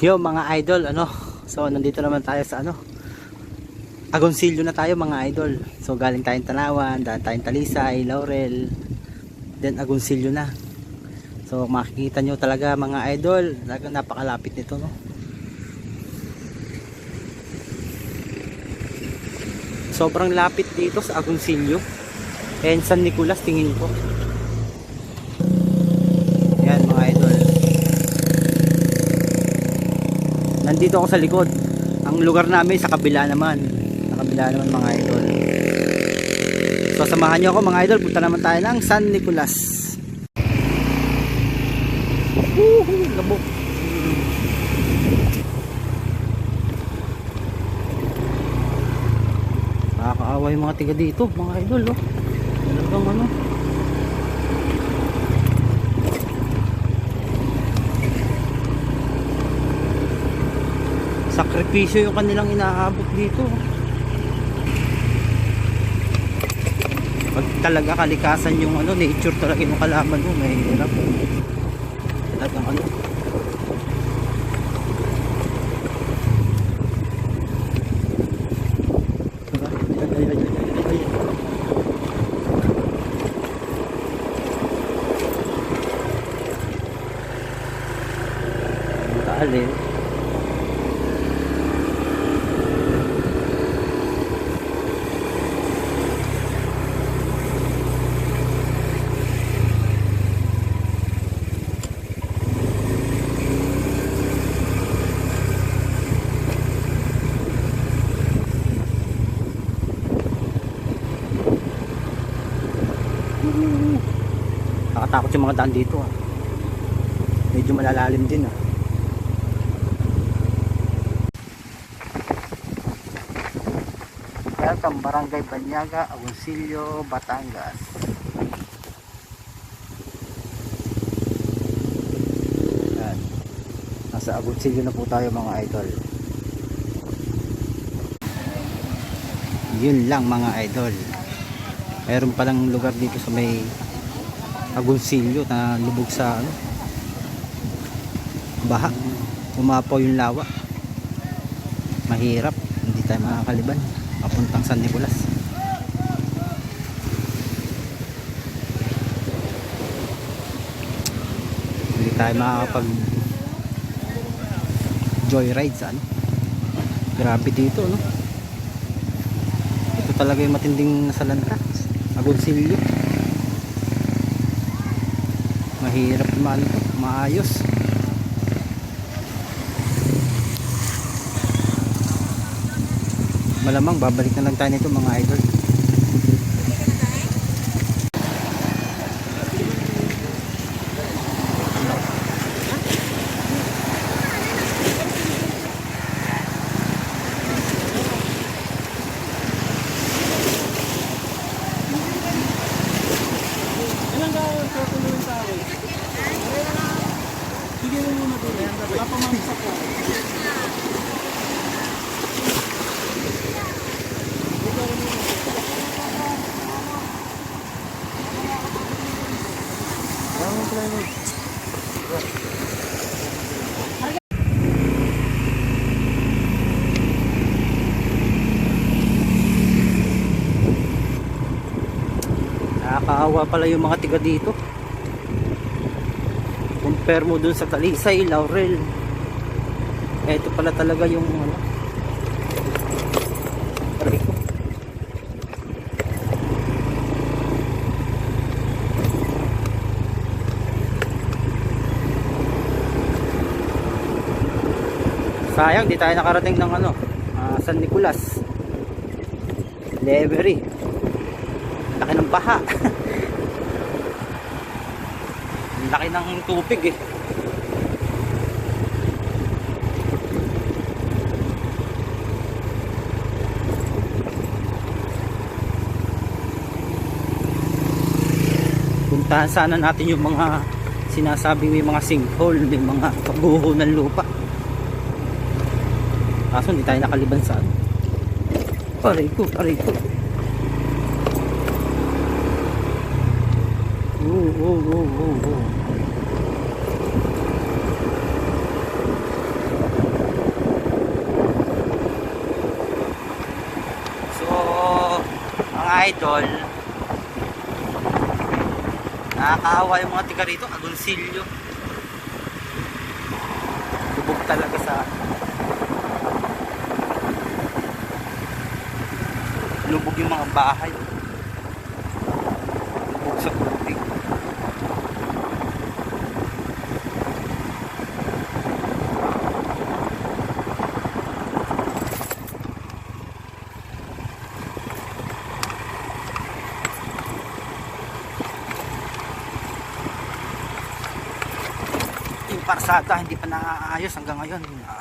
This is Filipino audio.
Yo mga idol, ano? So nandito naman tayo sa ano? Agoncillo na tayo mga idol. So galing tayong Tanawan, daan tayong Talisay, Laurel, then Agoncillo na. So makikita nyo talaga mga idol, napakalapit nito no. Sobrang lapit dito sa Agoncillo. And San Nicolas tingin ko. Yan mga idol. Nandito ako sa likod. Ang lugar namin sa kabila naman. Sa kabila naman mga idol. So samahan niyo ako mga idol. Punta naman tayo ng San Nicolas. Woohoo! Labok. Nakakaawa yung mga tiga dito mga idol. Oh. Talagang ano. Sakripisyo yung kanilang inaabot dito. Pag talaga kalikasan yung ano nature talaga yung kalaman mo may hirap. Talagang ano. Diba? Eh Nakatakot yung mga daan dito ah. Medyo malalalim din ah. Welcome Barangay Banyaga, Agoncillo, Batangas. Yan. Nasa Agoncillo na po tayo mga idol. Yun lang mga idol. Meron palang lugar dito sa may Agoncillo na lubog sa ano, baha. Umapaw yung lawa. Mahirap. Hindi tayo makakaliban. Papuntang San Nicolas. Hindi tayo makakapag joyride sa ano. Grabe dito, no? Ito talaga yung matinding nasalanta. Agoncillo mahirap man maayos. Malamang babalik na lang tayo nito mga idol nakakaawa pala yung mga tiga dito. Compare mo dun sa Talisay, Laurel. Eto pala talaga yung ano. Sayang di tayo nakarating ng ano ah, San Nicolas. Levery laki ng baha laki ng tubig eh. Puntahan sana natin yung mga sinasabi may mga sinkhole may mga pagguho ng lupa. Kaso hindi tayo nakaliban sa ano. Aray ko aray ko. Oo, oo, oo, oo, oo. Idol. Nakakaawa yung mga tiga rito, agonsilyo. Lubog talaga sa lubog yung mga bahay. Lubog sa tubig. yung parsada hindi pa naaayos hanggang ngayon. Ah,